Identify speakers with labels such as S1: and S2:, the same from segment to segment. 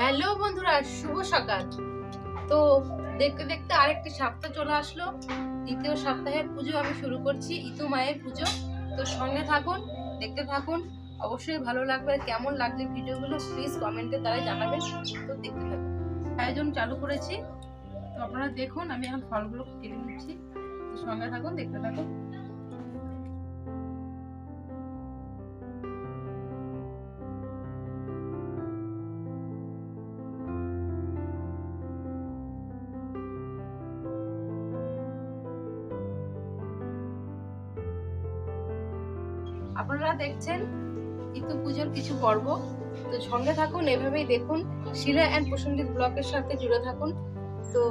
S1: Hello বন্ধুরা, শুভ সকাল। তো দেখতে দেখতে আরেকটি সপ্তাহ চলে আসলো। দ্বিতীয় সপ্তাহের পুজো আমি শুরু করছি, ইতু মায়ের পুজো। তো সঙ্গে থাকুন, দেখতে থাকুন। অবশ্যই ভালো লাগবে আর কেমন লাগছে ভিডিওগুলো প্লিজ কমেন্টে দ্বারা জানাবেন। তো দেখতে থাকুন। আয়োজন চালু করেছি। তো আপনারা দেখুন, আমি এখন ফলগুলো কেটে নিচ্ছি। সঙ্গে থাকুন, দেখতে থাকুন। আপনারা দেখছেন ইতু পুজোর কিছু পর্ব। তো সঙ্গে থাকুন, এভাবেই দেখুন। শিলা অ্যান্ড প্রসঙ্গিত ব্লকের সাথে জুড়ে থাকুন। তো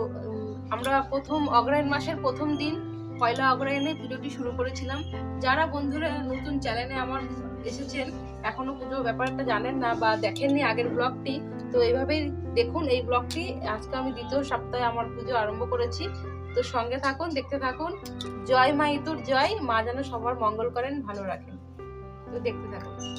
S1: আমরা প্রথম অগ্রায়ণ মাসের প্রথম দিন, পয়লা অগ্রায়ণে পুজোটি শুরু করেছিলাম। যারা বন্ধুরা নতুন চ্যানেলে আমার এসেছেন, এখনও পুজো ব্যাপারটা জানেন না বা দেখেননি আগের ব্লগটি, তো এইভাবেই দেখুন এই ব্লগটি। আজকে আমি দ্বিতীয় সপ্তাহে আমার পুজো আরম্ভ করেছি। তো সঙ্গে থাকুন, দেখতে থাকুন। জয় মা ইতুর জয়। মা যেন সবার মঙ্গল করেন, ভালো রাখেন। তো দেখতে থাকুন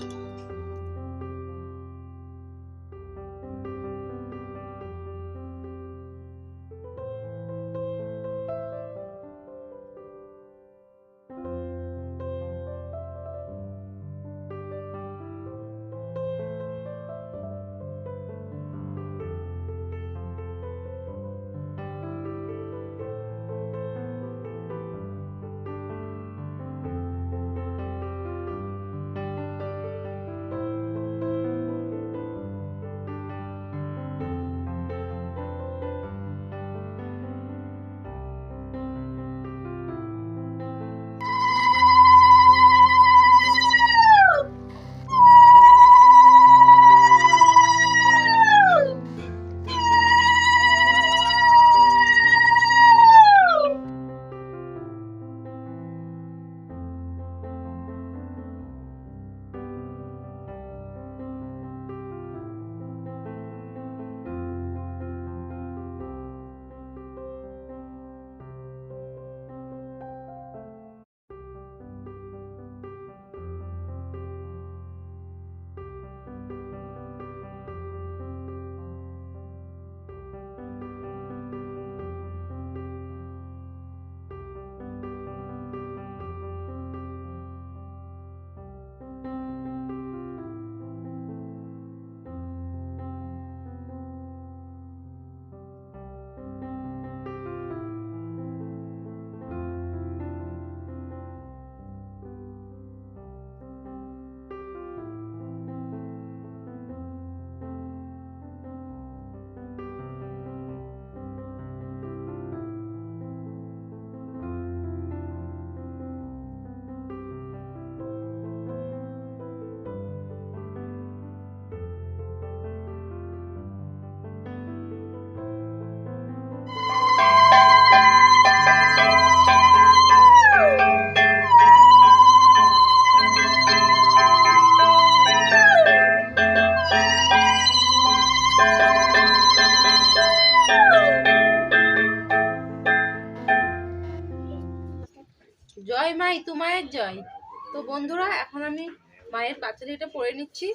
S1: তো বন্ধুরা, এখন আমি মায়ের পাঁচালিটা পড়ে নিচ্ছি।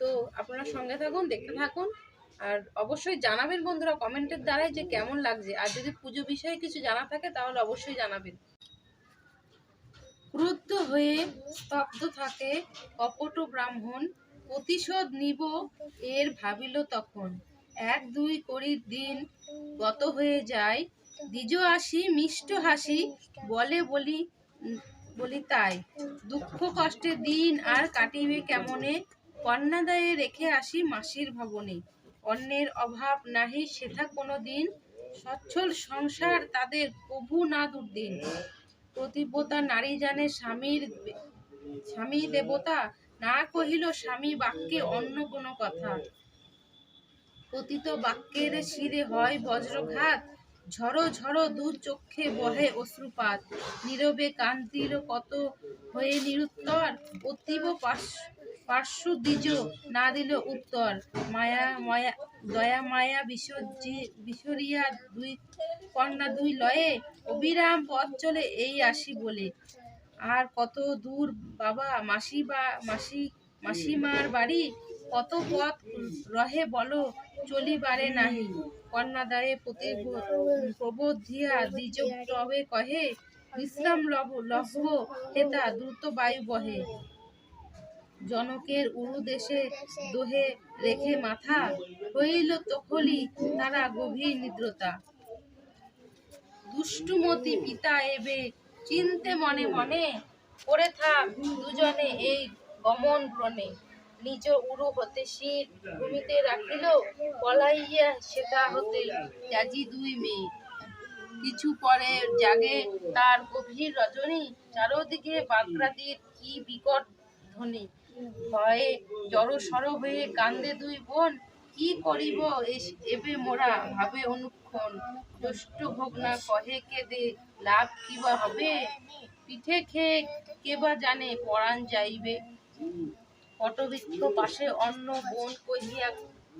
S1: তো আপনারা সঙ্গে থাকুন, দেখতে থাকুন। আর অবশ্যই জানাবেন বন্ধুরা কমেন্টের দ্বারাই যে কেমন লাগছে। আর যদি পুজো বিষয়ে কিছু জানা থাকে, তাহলে অবশ্যই জানাবেন। ক্রুদ্ধ হয়ে স্তব্ধ থাকে কপট ব্রাহ্মণ, প্রতিশোধ নিব এর ভাবিল তখন। এক দুই করি দিন গত হয়ে যায়, দ্বিজ আসি, মিষ্ট হাসি, বলে বলি বলি তাই, দুঃখ কষ্টে দিন আর কাটিবে কেমনে? কন্যাদায়ে রেখে আসি মাসির ভবনে। অন্যের অভাব নাহি, সেথা কোনো দিন সচ্ছল সংসার তাদের প্রভু না দুর্দিন। প্রতিব্রতা নারী জানে স্বামীর স্বামী দেবতা। না কহিল স্বামী বাক্যে অন্য কোনো কথা। পতিত বাক্যের শিরে হয় বজ্রঘাত। ঝড়ো ঝড়ো দু চক্ষে বহে অশ্রুপাত। নীরবে কান্তির কত হয়ে নিরুত্তর? অতীব পার্শ্ব দ্বিজ না দিল উত্তর। মায়া মায়া, দয়া, মায়া বিসরিয়া দুই কন্যা দুই লয়ে অবিরাম পথ চলে এই আসি বলে। আর কত দূর বাবা মাসি বা মাসি, মাসিমার বাড়ি? কত পথ রহে বলো, চলিবারে নাহি। কন্যাদায়ে প্রতি প্রবোধ দিয়া দ্বিজ কহে বিশ্রাম লভ লহব হেতা দ্রুত বায়ু বহে। জনকের উরু দেশে দোহে রেখে মাথা হইল তখলি তারা গভীর নিদ্রতা। দুষ্টুমতি পিতা এবে চিনতে মনে মনে করে থাক দুজনে এই গমন ব্রণে নিজ উরু হতে শীত ভূমিতে রাখিল, পলাইয়া সেটা হতে ত্যাজি দুই মেয়ে। কিছু পরে জাগে তার গভীর রজনী, চারদিকে বাগরাদির কি বিকট ধ্বনি। ভয়ে জড়সড় হয়ে কান্দে দুই বোন, কি করিব এবে মোরা? ভাবে অনুক্ষণ। জ্যৈষ্ঠ ভোগনা কহে, কেঁদে লাভ কিবা হবে? পিঠে খেয়ে কেবা জানে পরাণ যাইবে? বটবৃক্ষ পাশে অন্য বোন কহিয়া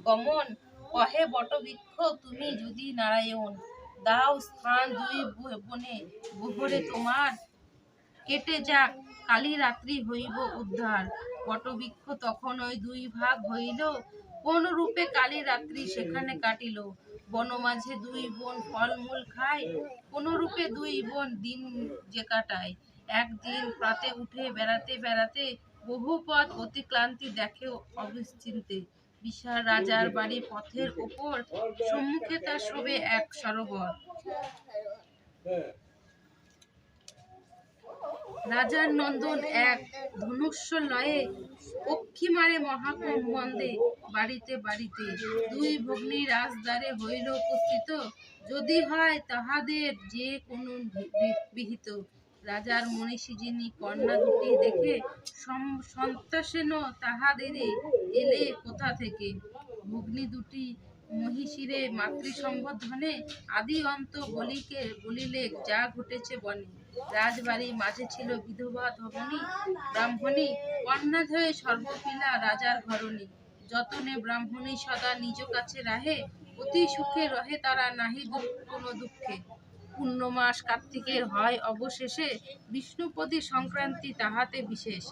S1: গমন। কহে, বটবৃক্ষ, তুমি যদি নারায়ণ, দাও স্থান দুই বনে গোহরে তোমার। কেটে যাক, কালী রাত্রি হইব উদ্ধার। বটবৃক্ষ তখন ওই দুই ভাগ হইল। কোন রূপে কালী রাত্রি সেখানে কাটিল? বন মাঝে দুই বোন ফলমূল খায় কোন রূপে দুই বোন দিন যে কাটায়। একদিন প্রাতে উঠে বেড়াতে বেড়াতে বহু পথ অতিক্লান্তি দেখে অবিশ্চিন্তে। বিশাল রাজার বাড়ি পথের ওপর সম্মুখে তার শোভে এক সরোবর। রাজার নন্দন এক ধনুষ্য লয়ে পক্ষী মারে মহাকুম্বন্দে বাড়িতে বাড়িতে দুই ভগ্নী রাজদ্বারে হইল উপস্থিত। যদি হয় তাহাদের যে কোনো বিহিত। রাজার মনীষী যিনি কন্যা দুটি দেখে সন্তাসেন তাহাদেরই এলে কোথা থেকে? ভগ্নী দুটি মহিষীরে মাতৃ সম্বোধনে আদি অন্ত বলিকে, বলিলে যা ঘটেছে বনে। রাজবাড়ির মাঝে ছিল বিধবা ধবনী ব্রাহ্মণী, কন্যাধয়ে সর্বপিলা রাজার ঘরণী। যতনে ব্রাহ্মণী সদা নিজ কাছে রাহে, অতি সুখে রহে তারা নাহি কোনো দুঃখে। পূর্ণমাস কার্তিকের হয় অবশেষে বিষ্ণুপদী সংক্রান্তি তাহাতে বিশেষ।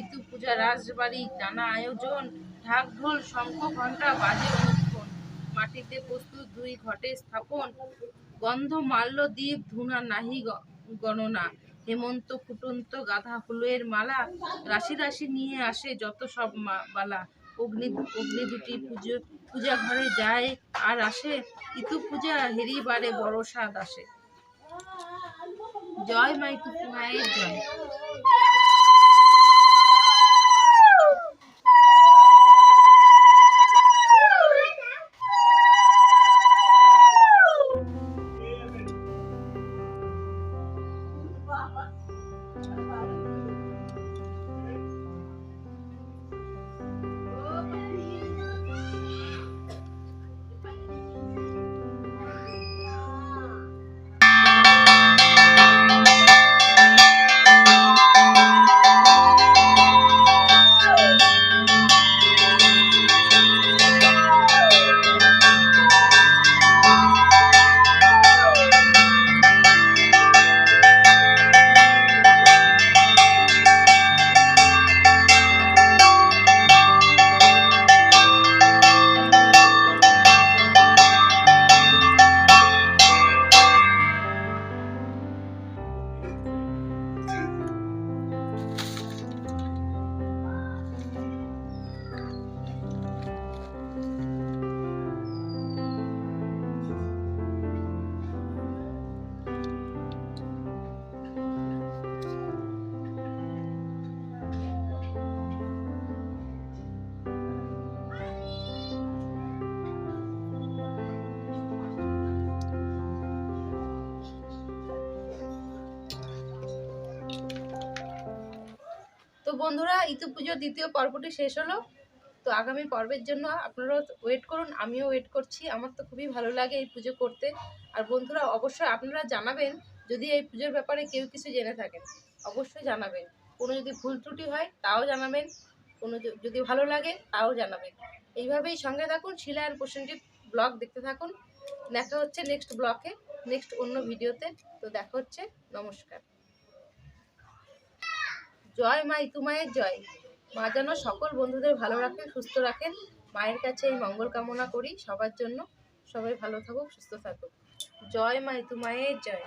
S1: ইতু পূজা রাজবাড়ি নানা আয়োজন ঢাক ঢোল শঙ্খ ঘণ্টা বাজে অনুক্ষণ মাটিতে প্রস্তুত দুই ঘটে স্থাপন গন্ধ মাল্য দ্বীপ ধুনা নাহি গণনা। হেমন্ত ফুটন্ত গাধা ফুলের মালা, রাশি রাশি নিয়ে আসে যত সব বালা। অগ্নি অগ্নি দুটি পুজো পূজা ঘরে যায় আর আসে। ইতু পূজা হেরিবারে বড় স্বাদ আসে। জয় মা ইতু মায়ের জয়। তো বন্ধুরা ইতু পুজোর দ্বিতীয় পর্বটি শেষ হলো। তো আগামী পর্বের জন্য আপনারা ওয়েট করুন, আমিও ওয়েট করছি। আমার তো খুবই ভালো লাগে এই পুজো করতে। আর বন্ধুরা, অবশ্যই আপনারা জানাবেন যদি এই পুজোর ব্যাপারে কেউ কিছু জেনে থাকেন। অবশ্যই জানাবেন। কোনো যদি ভুল ত্রুটি হয়, তাও জানাবেন। কোনো যদি ভালো লাগে, তাও জানাবেন। এইভাবেই সঙ্গে থাকুন। শিলা অ্যান্ড প্রসেনজিৎ ব্লগ দেখতে থাকুন। দেখা হচ্ছে নেক্সট ব্লকে নেক্সট অন্য ভিডিওতে তো দেখা হচ্ছে। নমস্কার। জয় মা ইতুমায়ের জয়। মা যেন সকল বন্ধুদের ভালো রাখেন সুস্থ রাখেন। মায়ের কাছে এই মঙ্গল কামনা করি সবার জন্য। সবাই ভালো থাকুক, সুস্থ থাকুক। জয় মাই তুমায়ের জয়।